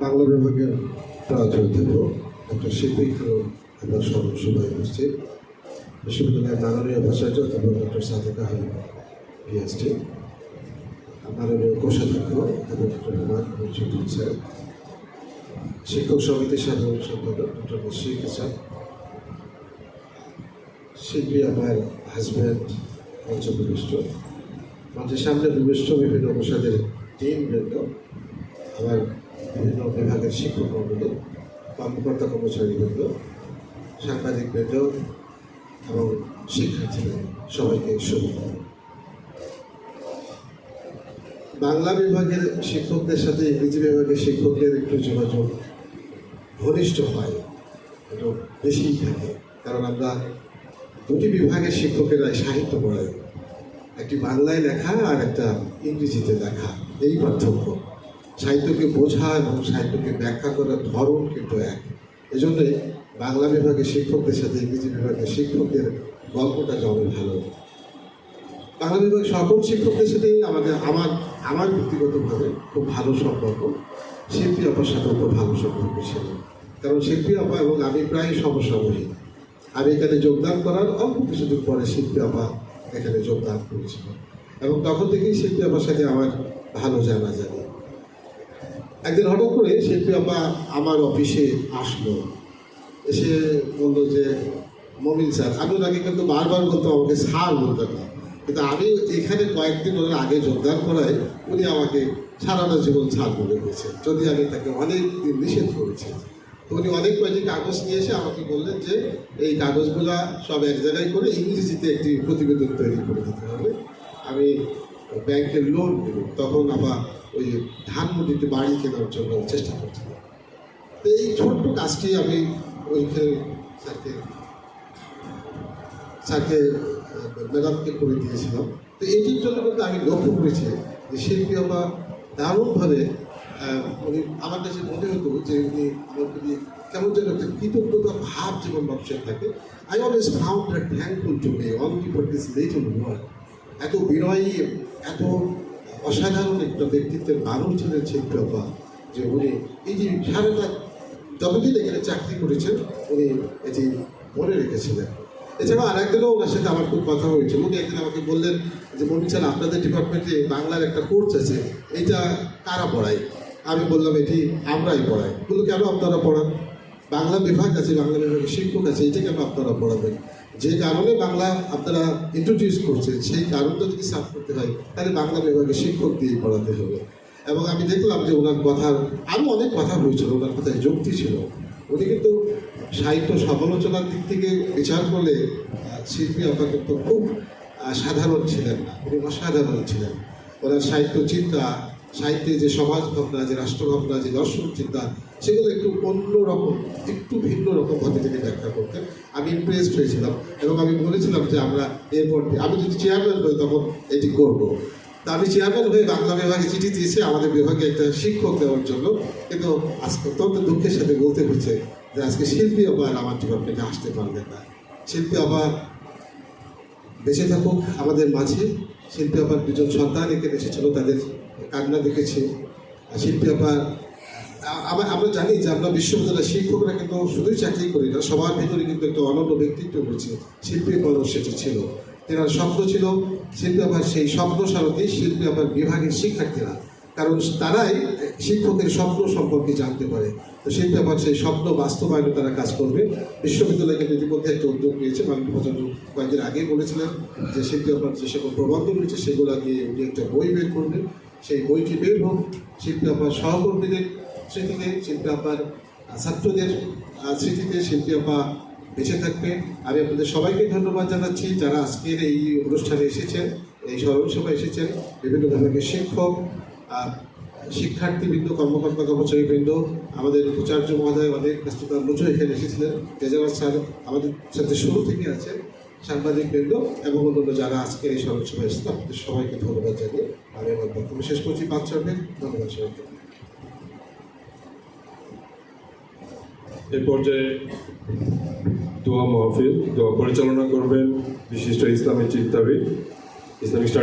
বাংলা বিভাগের প্রাথমিক অধ্যাপক ডক্টর শিল্পীকে স্মরণ সভায় উপস্থিত বিশ্ববিদ্যালয়ের মাননীয় উপাচার্য অধ্যাপক ডক্টর সাদেক আহমেদ পিএইচডি মাননীয় কোষাধ্যক্ষ অধ্যাপক ডক্টর হুমায়ুন কবির স্যার শিক্ষক সমিতির সাধারণ সম্পাদক ডক্টর মুশিক হাসান। শিল্পী আমার হাজব্যান্ড পঞ্চপ্রবিষ্ট মঞ্চের সামনে বিভিন্ন অনুষদের টিম বৃন্দ আমার বিভিন্ন বিভাগের শিক্ষক মণ্ডলী কর্মকর্তা কর্মচারী বৃন্দ সাংবাদিক বৃন্দ এবং শিক্ষার্থীরা সবাইকে শুভেচ্ছা। বাংলা বিভাগের শিক্ষকদের সাথে ইংরেজি বিভাগের শিক্ষকদের একটু যোগাযোগ ঘনিষ্ঠ হয়, একটু বেশিই থাকে, কারণ আমরা দুটি বিভাগের শিক্ষকেরাই সাহিত্য পড়ায়, একটি বাংলায় লেখা আর একটা ইংরেজিতে লেখা, এই পার্থক্য। সাহিত্যকে বোঝা এবং সাহিত্যকে ব্যাখ্যা করার ধরন কিন্তু এক। এজন্যই বাংলা বিভাগের শিক্ষকদের সাথে ইংরেজি বিভাগের শিক্ষকদের গল্পটা জমে ভালো। বাংলা বিভাগের সকল শিক্ষকদের সাথেই আমাদের, আমার আমার ব্যক্তিগতভাবে খুব ভালো সম্পর্ক। শিল্পী আপার সাথেও খুব ভালো সম্পর্ক ছিল। কারণ শিল্পী আপা এবং আমি প্রায় সমসাময়িক। আমি এখানে যোগদান করার অল্প কিছুদিন পরে শিল্পী আপা এখানে যোগদান করেছিল। এবং তখন থেকেই শিল্পী আপার সাথে আমার ভালো জানা জানি একদিন হঠাৎ করে শিল্পী আপা আমার অফিসে আসলো। এসে বলল যে, মমিন স্যার, আমি আগে কিন্তু বারবার বলতো আমাকে স্যার বলতেন না। কিন্তু আমি এখানে কয়েকদিন ওনার আগে যোগদান করায় উনি আমাকে সারাটা জীবন ছাড় বলে দিয়েছে। যদি আমি তাকে অনেক দিন নিষেধ করেছি। উনি অনেক কয়েকটি কাগজ নিয়ে এসে আমাকে বললেন যে, এই কাগজগুলা সব এক জায়গায় করে ইংরেজিতে একটি প্রতিবেদন তৈরি করে দিতে হবে। আমি ব্যাংকের লোন দেব তখন আবার ওই ধানমন্ডিতে বাড়ি কেনার জন্য চেষ্টা করছিলাম তো এই ছোট্ট কাজটি আমি ওইখানে স্যারকে স্যারকে ম্যাডামকে করে দিয়েছিলাম। তো এইটির জন্য কিন্তু আমি লক্ষ্য করেছি যে শিল্পী আমার দারুণভাবে উনি আমার কাছে মনে হতো যে উনি আমার প্রতি কেমন যেন একটা কৃতজ্ঞতা, ভাব যেমন মানুষের থাকে I always found that thankful to me only for this এত বিনয়ী এত অসাধারণ একটা ব্যক্তিত্বের মানুষ ছিলেন আপা যে উনি এই যে সারাটা যতদিন এখানে চাকরি করেছেন, উনি এটি মনে রেখেছিলেন। এছাড়াও আর একদিনও ওনার সাথে আমার খুব কথা হয়েছে। উনি একদিন আমাকে বললেন যে মনি আপনাদের ডিপার্টমেন্টে বাংলার একটা কোর্স আছে। এইটা কারা পড়ায়? আমি বললাম, এটি আমরাই পড়াই। বলল, কেন আপনারা পড়ান? বাংলা বিভাগ আছে, বাংলা বিভাগের শিক্ষক আছে, এটা কেন আপনারা পড়াবেন? যে কারণে বাংলা আপনারা ইন্ট্রোডিউস করছেন, সেই কারণটা যদি সাফ করতে হয়, তাহলে বাংলা বিভাগে শিক্ষক দিয়ে পড়াতে হবে। এবং আমি দেখলাম যে ওনার কথার আরও অনেক কথা হয়েছিল, ওনার কথায় যুক্তি ছিল। উনি কিন্তু সাহিত্য সমালোচনার দিক থেকে বিচার করলে শিল্পী আপা কিন্তু খুব সাধারণ ছিলেন না, উনি অসাধারণ ছিলেন। ওনার সাহিত্য চিন্তা সাহিত্যে যে সমাজ ভাবনা যে রাষ্ট্র ভাবনা যে দর্শন চিন্তা, সেগুলো একটু অন্য রকম, একটু ভিন্ন রকম ভাবে তিনি ব্যাখ্যা করতেন আমি ইমপ্রেসড হয়েছিলাম এবং আমি বলেছিলাম যে আমরা এরপর আমি যদি চেয়ারম্যান হই তখন এটি করব। তা আমি চেয়ারম্যান হয়ে বাংলা বিভাগে চিঠি দিয়েছি, আমাদের বিভাগে একটা শিক্ষক দেওয়ার জন্য। কিন্তু আজকে অত্যন্ত দুঃখের সাথে বলতে হচ্ছে যে আজকে শিল্পী আবার আমার ডিপার্টমেন্টে আসতে পারবেন না। শিল্পী আবার বেঁচে থাকুক আমাদের মাঝে শিল্পী আবার দুজন সন্তান এখানে এসেছিল তাদের কান্না দেখেছে। শিল্পী আবার আমার জানি যে আমরা বিশ্ববিদ্যালয়ের শিক্ষকরা কিন্তু শুধুই চাকরি করি না, সবার ভিতরে কিন্তু একটা অনন্য ব্যক্তিত্ব রয়েছে। শিল্পী মানুষ সেটি ছিল। তেনার স্বপ্ন ছিল, শিল্পী আবার সেই স্বপ্ন সারথী শিল্পী আবার বিভাগের শিক্ষার্থীরা কারণ তারাই শিক্ষকের স্বপ্ন সম্পর্কে জানতে পারে। তো সেই ব্যাপার, সেই স্বপ্ন বাস্তবায়নে তারা কাজ করবে। বিশ্ববিদ্যালয় কিন্তু ইতিমধ্যে একটা উদ্যোগ নিয়েছে, মাননীয় উপাচার্য কয়েকদিন আগেই বলেছিলেন যে শিল্পী আবার যে সকল প্রবন্ধ রয়েছে সেগুলো নিয়ে উনি একটা বই বের করবেন। সেই বইটি বের হোক শিল্পী আবার সহকর্মীদের স্মৃতিতে শিল্পী আপার ছাত্রদের স্মৃতিতে শিল্পী আপা বেঁচে থাকবে। আমি আপনাদের সবাইকে ধন্যবাদ জানাচ্ছি যারা আজকের এই অনুষ্ঠানে এসেছেন, এই স্মরণসভায় এসেছেন। বিভিন্ন ধরনের শিক্ষক শিক্ষার্থীবৃন্দ কর্মকর্তা কর্মচারীবৃন্দ আমাদের উপাচার্য মহোদয় অনেক ব্যস্ততা মুচো এখানে এসেছিলেন। তেজাবাদ স্যার আমাদের সাথে শুরু থেকে আছেন সাংবাদিক বৃন্দ এবং অন্যান্য যারা আজকে এই সভায় এসেছেন আপনাদের সবাইকে ধন্যবাদ জানিয়ে আমি আমার বক্তব্য শেষ করছি। পাঁচ ধন্যবাদ সবাইকে। এ পর্যায়ে দোয়া মাহফিল, দোয়া পরিচালনা করবেন বিশিষ্ট ইসলামী চিন্তাবিদ, ইসলামিক স্টাডি